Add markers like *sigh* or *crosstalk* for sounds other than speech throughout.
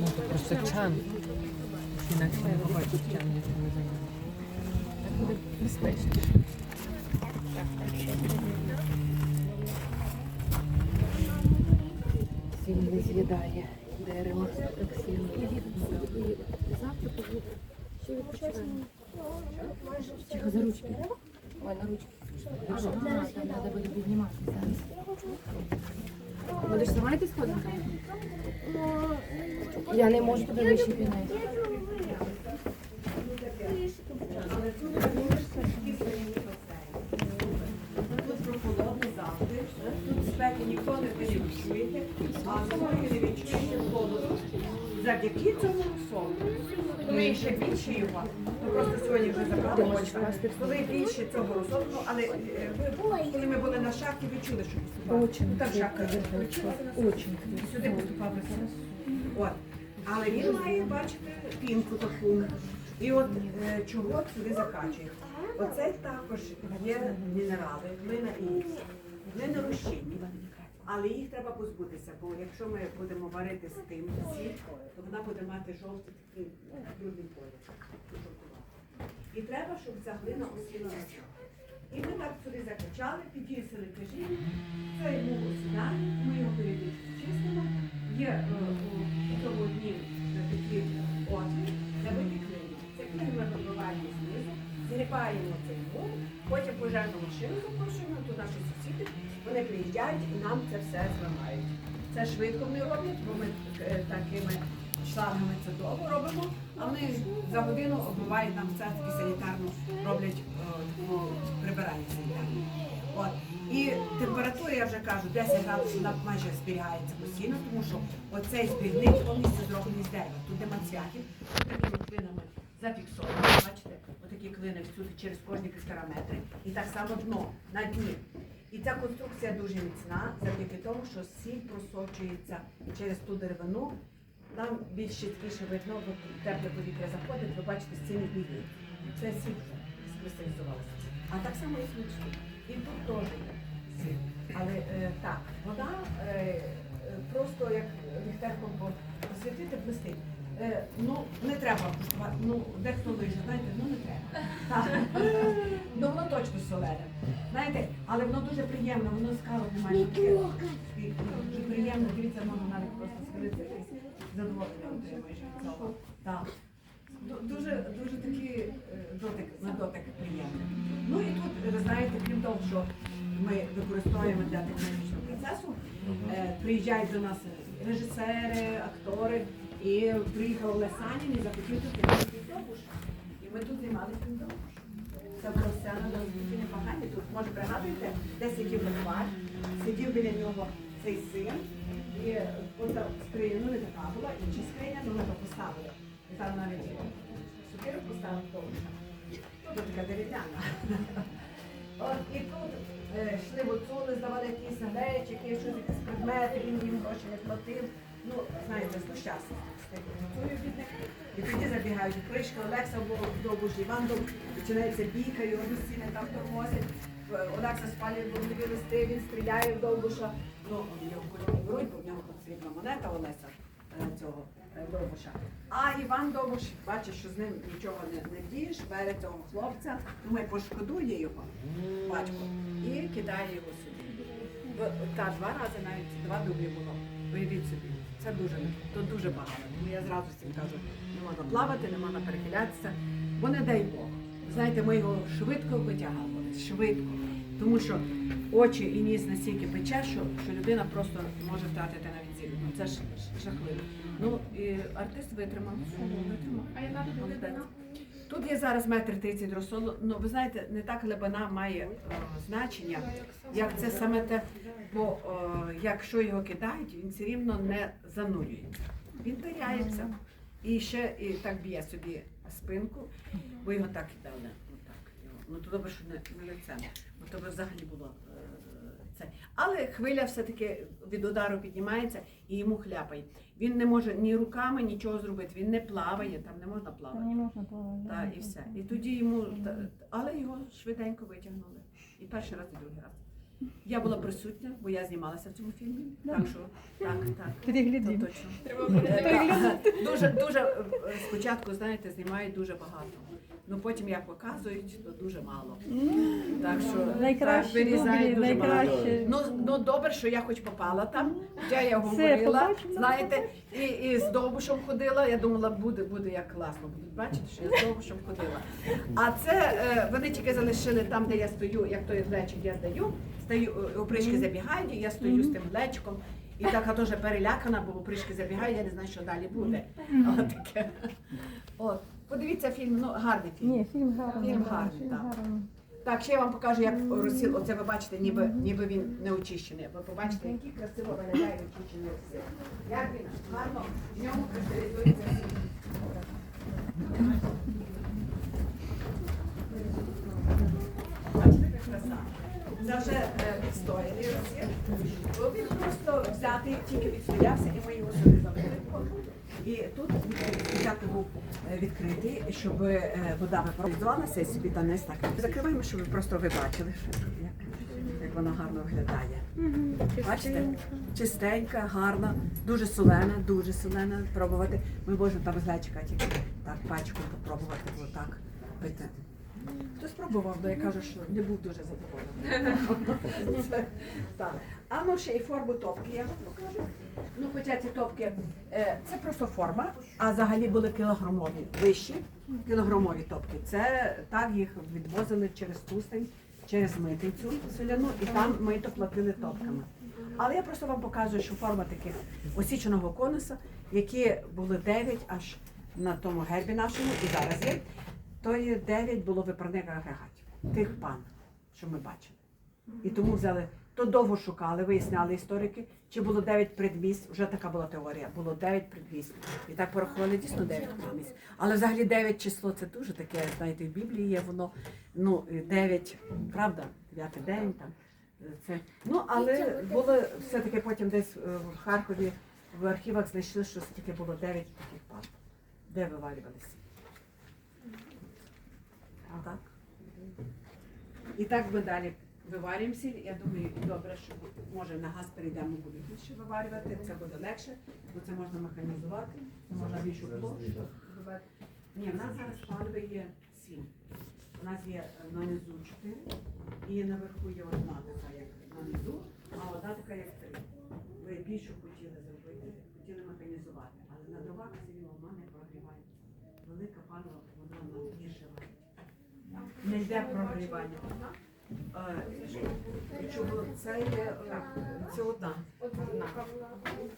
може просто чан. Інакше не побачить чан, якщо не займає. Так буде безпечніше. Сильно з'їдає дерево. Так сильно. Завтра побуде. Тихо, за ручки. Ой, на ручки. Якщо там треба буде піднімати. Будеш сама йти сходинками? Я не можу туди вище підняти. Ніхто не відчуєте, а сьогодні не відчуєте холоду. Завдяки цьому сонцю. Ми ще більше його. Ми просто сьогодні вже забрали. Коли більше цього розсолу, ну, але е, коли ми були на шахті, ви чули, що поступало. Ну, так шахта. крепко, Ви чули? Очень Сюди поступав ресурс. От. Але він має, бачите, пінку таку. І от е, чого сюди закачує. Оце також є мінерали, глина і. Глина розчинні. Але їх треба позбутися, бо якщо ми будемо варити з тим сіль, то вона буде мати жовтий такий брудний колір. І треба, щоб ця глина осіла на чому. І ми так сюди закачали, підвісили кажіння, це йому осідає, ми його періодично чистимо. Є е, у цьому дні такі отвір, де витікли. Це клей ми вибиваємо знизу, згрібаємо цей мул, потім пожежну машину запрошуємо, тут наші сусіди, вони приїжджають і нам це все зламають. Це швидко вони роблять, бо ми е, такими шлангами це довго робимо, а вони за годину обмивають нам все таки санітарно, роблять е, таку прибирання санітарне. От. І температура, я вже кажу, 10 градусів вона майже зберігається постійно, тому що оцей збірник повністю зроблений з дерева. Тут нема цвяхів, такими клинами зафіксовані. Бачите, отакі клини всюди через кожні півтора метри. І так само дно на дні. І ця конструкція дуже міцна завдяки тому, що сіль просочується через ту деревину. Нам більш чіткіше видно, бо тепле повітря заходить, ви бачите, стіни білі. Це сіль скристалізувалася. А так само і смачно. І тут теж є сіль. Але е, так, вона е, просто як ліхтарком посвітити блистить. Е, ну, не треба куштувати. Ну, дехто лиже, знаєте, ну не треба. Так. *laughs* Ну воно точно солене. Знаєте, але воно дуже приємно, воно скало немає. таке. І, і, і приємно, дивіться, можна навіть просто якесь задоволення отримуєш від цього. Так. Дуже, дуже такий е, дотик, на дотик приємний. Ну і тут, ви знаєте, крім того, що ми використовуємо для технологічного процесу, е, приїжджають до нас режисери, актори, і приїхав Олег Санін і захотів тут знімати півдобуш. І ми тут знімали півдобуш. Це була сцена непогані. Тут, може, пригадуєте, де сидів лихвар, сидів біля нього цей син, і от скриня, ну не така була, інша скриня, ну ми то поставили. І там навіть сукиру поставили довше. Тут така дерев'яна. І тут е, йшли гуцули, здавали якісь глечики, щось якісь предмети, він їм гроші не платив. Ну, знаєте, з тих гуцулів бідних. І тоді забігають кришки, Олекса в довбуш, Іван Довбуш, починається бійка, його стіни там тормозять. Олекса спалює вогневі листи, він стріляє в Довбуша. Ну, його кульки беруть, бо в нього тут срібна монета Олеся е, цього е, Довбуша. А Іван Довбуш бачить, що з ним нічого не, не вдієш, бере цього хлопця, думає, пошкодує його батько і кидає його сюди. Та два рази навіть два дублі було. Уявіть собі, це дуже то дуже багато. Тому я зразу всім кажу, не можна плавати, не можна перехилятися, бо не дай Бог. Знаєте, ми його швидко витягали, швидко. Тому що очі і ніс настільки пече, що, що людина просто може втратити навіть зір. Ну це ж жахливо. Ну і артист витримав. Витримав. А яка тут Тут є зараз метр тридцять розсолу. Ну ви знаєте, не так глибина має е, значення, як це саме те, бо е, якщо його кидають, він все рівно не занурюється. Він тиряється і ще і так б'є собі спинку, бо його так кидали. Отак. Ну то добре, що не, не лицем, бо то би взагалі було е, Це. Але хвиля все-таки від удару піднімається і йому хляпає. Він не може ні руками нічого зробити, він не плаває, там не можна плавати. Не можна плавати. Та, і все. І тоді йому, та- але його швиденько витягнули. І перший раз, і другий раз. Я була присутня, бо я знімалася в цьому фільмі. Так що так, так. То точно. Е, так. Дуже, дуже е, спочатку, знаєте, знімають дуже багато. Ну потім як показують, то дуже мало. Так що Найкраще, так, вирізають дуже мало. Ну, ну добре, що я хоч попала там. Хоча я говорила, знаєте, і, і з довбушем ходила. Я думала, буде, буде як класно. Будуть бачити, що я з довбушем ходила. А це е, вони тільки залишили там, де я стою, як той глечик я здаю. Стою, е, опрички забігають, і я стою з тим глечиком. І така теж перелякана, бо опрички забігають, я не знаю, що далі буде. От таке. От. Подивіться фільм, ну гарний фільм. Ні, фільм гарний. Фільм гарний, фільм так. гарний. Так, ще я вам покажу, як розсіл. Оце ви бачите, ніби, ніби він не очищений. Ви побачите, який красиво виглядає очищений розсіл. Як він гарно в ньому кристалізується. Вже е, відстояний розсіл. Бо Він просто взятий, тільки відстоявся, і ми його сюди завели. І тут спочатку був е, відкритий, щоб е, вода випаровувалася і собі та низ так. Закриваємо, щоб ви просто ви бачили, як, вона гарно виглядає. Бачите? Чистенька, гарна, дуже солена, дуже солена. Пробувати. Ми можемо там з тільки так пачку попробувати, бо так пити. Хтось пробував, але я кажу, що не був дуже задоволений. *laughs* Так. А ну ще і форму топки я вам покажу. Ну, хоча ці топки, е, це просто форма, а взагалі були кілограмові вищі, кілограмові топки. Це так їх відвозили через Тустень, через митницю соляну, і там мито платили топками. Але я просто вам показую, що форма таких осіченого конуса, які були 9 аж на тому гербі нашому, і зараз є. То є 9 було виправних агрегатів, тих пан, що ми бачили. І тому взяли, то довго шукали, виясняли історики, чи було 9 предміст, вже така була теорія, було 9 предміст. І так порахували дійсно 9 предміст. Але взагалі 9 число це дуже таке, знаєте, в Біблії є воно, ну, 9, правда, 9 день там. Це. Ну, але було все-таки потім десь е, в Харкові в архівах знайшли, що все-таки було 9 таких пан, де вивалювалися. Так. І так ми далі виварюємо сіль. Я думаю, добре, що може на газ перейдемо, буде більше виварювати, це буде легше, бо це можна механізувати, це можна більшу площу виварити. Ні, в нас зараз паливи є сім. У нас є на низу чотири і наверху є одна така, як на низу, а одна така, як три. Ви більше хотіли механізувати, але на дровах все рівно вона не прогрівається. Велика палива, вона на більше варить. Не йде прогрівання. Е, це є е, це одна.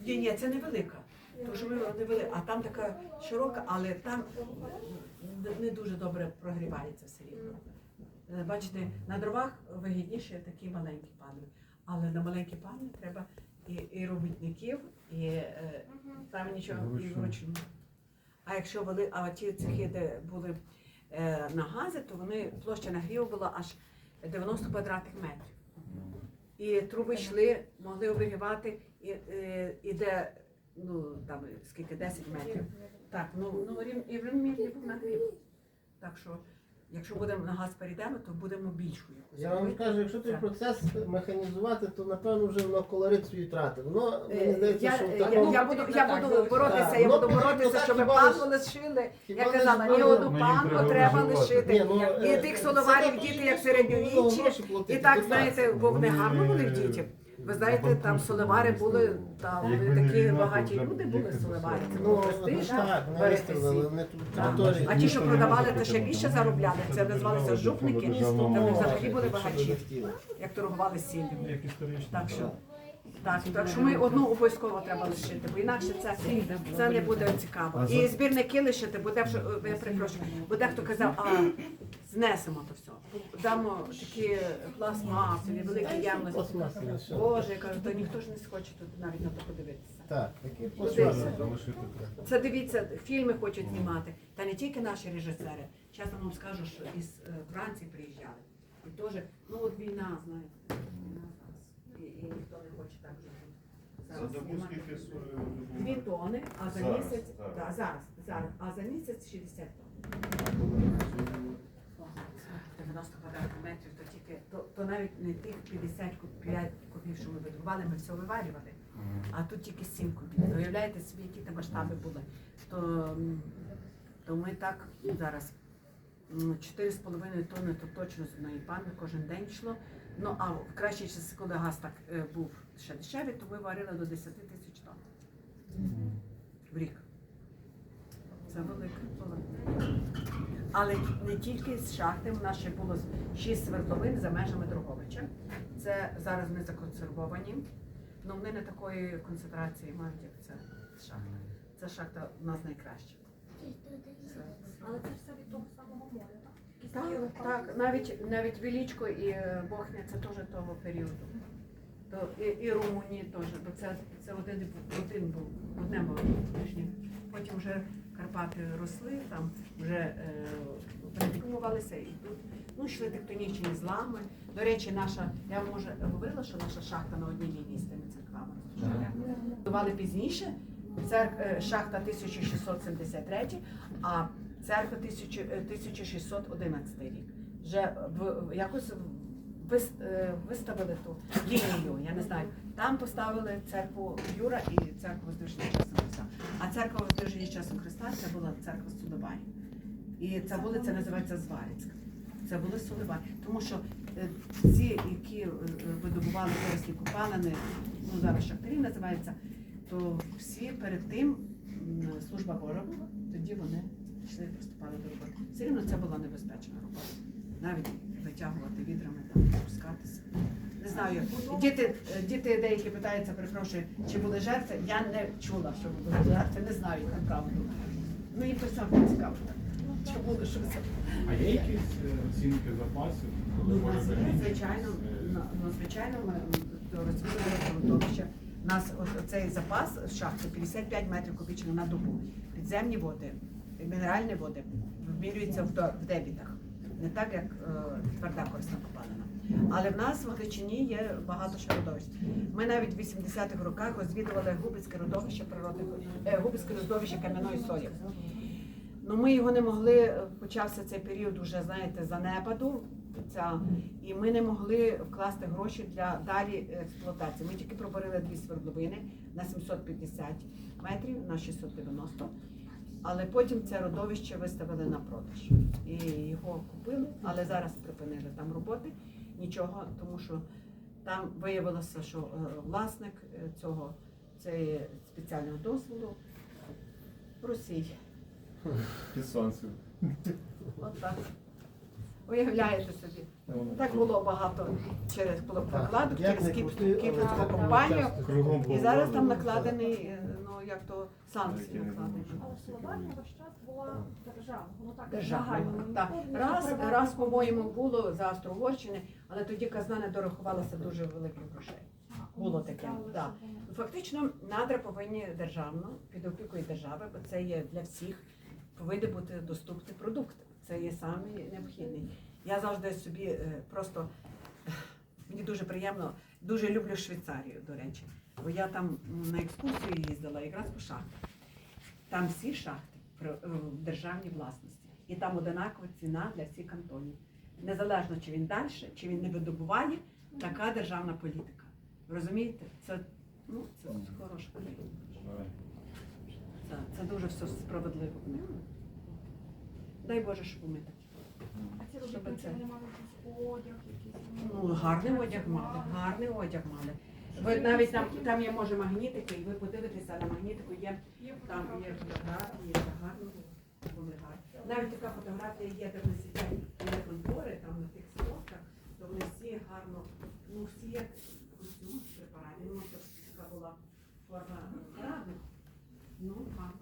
Ні, ні, це невелика. Що ми не вели, а там така широка, але там не- дуже добре прогрівається все рівно. Е, Бачите, на дровах вигідніше такі маленькі панели. Але на маленькі панели треба і, і робітників, і е, там нічого і вручну. А якщо вели, а ті цехи, де були на гази, то вони площа нагріву була аж 90 квадратних метрів. І труби йшли, могли обігрівати, і, і, і де, ну там скільки, 10 метрів. Так, ну, ну рів, і рівномірний був нагрів. Так що, якщо будемо на газ перейдемо, то будемо більшу якусь. Я вам кажу, якщо той процес механізувати, то напевно вже воно колорит свій втратить. Воно Е, мені здається, Я, що я, такому я буду, я буду боротися, Так, я ну, буду боротися, так, щоб хіба панну лиш- лишили. хіба Я казала, ні одну Ну, їм панну треба треба виживати. лишити. Ні, ну, І е, тих це соловарів треба діти, було як гроші середньовіччі. платити, І так, будь ласка. знаєте, бо вони гарно були в е, діті. Ви знаєте, там соловари були, там Якби не такі війна, то багаті вже б люди їх були не соловарі. Це було Ну, престиж. так, не виставили, вони тут Так. території. А ті, що продавали, то ще більше заробляли. Це називалися жупники, там взагалі були багачі, як торгували сіллю. Як історично. Так що, так, так що ми одну обов'язково треба лишити, бо інакше це, це не буде цікаво. І збірники лишити, бо дехто, я перепрошую, бо дехто казав, а знесемо то все. Дамо такі пластмасові, великі ємності. Боже, я кажу, то ніхто ж не схоче тут навіть на то подивитися. Так, такі. Залишити. Це дивіться, фільми хочуть знімати. Та не тільки наші режисери. Чесно вам скажу, що із е, Франції приїжджали. І теж, ну от війна, знаєте, війна зараз. і, і ніхто не хоче так За зараз добу знімати. скільки су- Дві тони, а за Зараз, місяць так. да, зараз, зараз, а за місяць 60 тонн. 90 квадратних метрів, то тільки то, то навіть не тих 50 кубів, що ми видобували, ми все виварювали. А тут тільки 7 кубів. Уявляєте собі, які там масштаби були. То, то ми так зараз 4,5 тонни то точно з одної панни кожен день йшло. Ну а в кращі часи, коли газ так е, був ще дешевий, то ми варили до 10 тисяч тонн в рік. Це велике було. Але не тільки з шахти, в нас ще було шість свердловин за межами Дроговича. Це зараз вони законсервовані. Ну вони не такої концентрації мають, як це шахта. Ця шахта у нас найкраща. Але це все від того самого моря, так? Так, так, навіть навіть Велічко і е, Бохня це теж того періоду. То і, і Румунії теж, бо це, це один, один був, одне було. Потім вже Карпати росли, там вже е, переформувалися і тут ну, йшли тектонічні злами. До речі, наша, я вам може говорила, що наша шахта на одній лінії з тими церквами. Будували пізніше, церк, е, шахта 1673, а церква 1000, е, 1611 рік. Вже в, якось виставили ту лінію, я не знаю. Там поставили церкву Юра і церкву Воздвиження часом Христа. А церква Воздвиження часом Христа це була церква Судобані. І ця вулиця називається Зварицька. Це були Соливані. Тому що е, ці, які е, видобували корисні купалини, ну зараз шахтарі називаються, то всі перед тим служба Божа була, тоді вони йшли приступали до роботи. Все рівно це була небезпечна робота. Навіть витягувати відрами, знаю, діти, діти деякі питаються, перепрошую, чи були жертви. Я не чула, що були жертви, не знаю їх правду. Ну їм то саме цікаво. Чи було щось? А є якісь е, оцінки запасів? Ну, нас звичайно, ну, звичайно, ми розвідували родовище. У нас цей запас з шахти 55 метрів кубічних на добу. Підземні води, мінеральні води вимірюються в дебітах. Не так, як е, тверда корисна копалина. Але в нас в Галичині є багато родовищ. Ми навіть в 80-х роках розвідували Губицьке родовище природних, е, Губицьке родовище кам'яної солі. Ну, ми його не могли, е, почався цей період уже, знаєте, занепаду. Ця, і ми не могли вкласти гроші для далі експлуатації. Ми тільки проборили дві свердловини на 750 метрів, на 690. Але потім це родовище виставили на продаж. І його купили, але зараз припинили там роботи. Нічого, тому що там виявилося, що е, власник е, цього цієї спеціального дозволу Росій. Під сонцем. От так. Уявляєте собі. Так було багато через прокладок, через не кіп- крути, але кіпрську так компанію. І зараз там накладений, е, ну як то санкції накладені. Але Словакія весь час була державна. Воно так загально. Так. Не Раз, раз, по-моєму, було за Австро-Угорщини, але тоді казна не дорахувалася дуже великих грошей. Було таке, да. воно. Фактично, надра повинні державно, під опікою держави, бо це є для всіх, повинні бути доступні продукти. Це є самі необхідний. Я завжди собі е, просто мені дуже приємно, дуже люблю Швейцарію, до речі. Бо я там на екскурсію їздила якраз по шахтах. Там всі шахти е, в державній власності. І там одинакова ціна для всіх кантонів. Незалежно, чи він далі, чи він не видобуває, така державна політика. Розумієте? Це, ну, це хороша політика. Це, це дуже все справедливо в них. Дай Боже, щоб ми такі. А ці робітники, це- вони мали якийсь одяг, якийсь. Ну, гарний одяг мали, гарний одяг мали. Ви навіть там, там є може магнітики, і ви подивитеся на магнітику, є Є там є фотографії, гарно були. Навіть така фотографія є, де вони сидять на контори, там на тих сходках, то вони всі гарно, ну всі як костюм при параді. Ну, така була форма паради. Ну, гарно.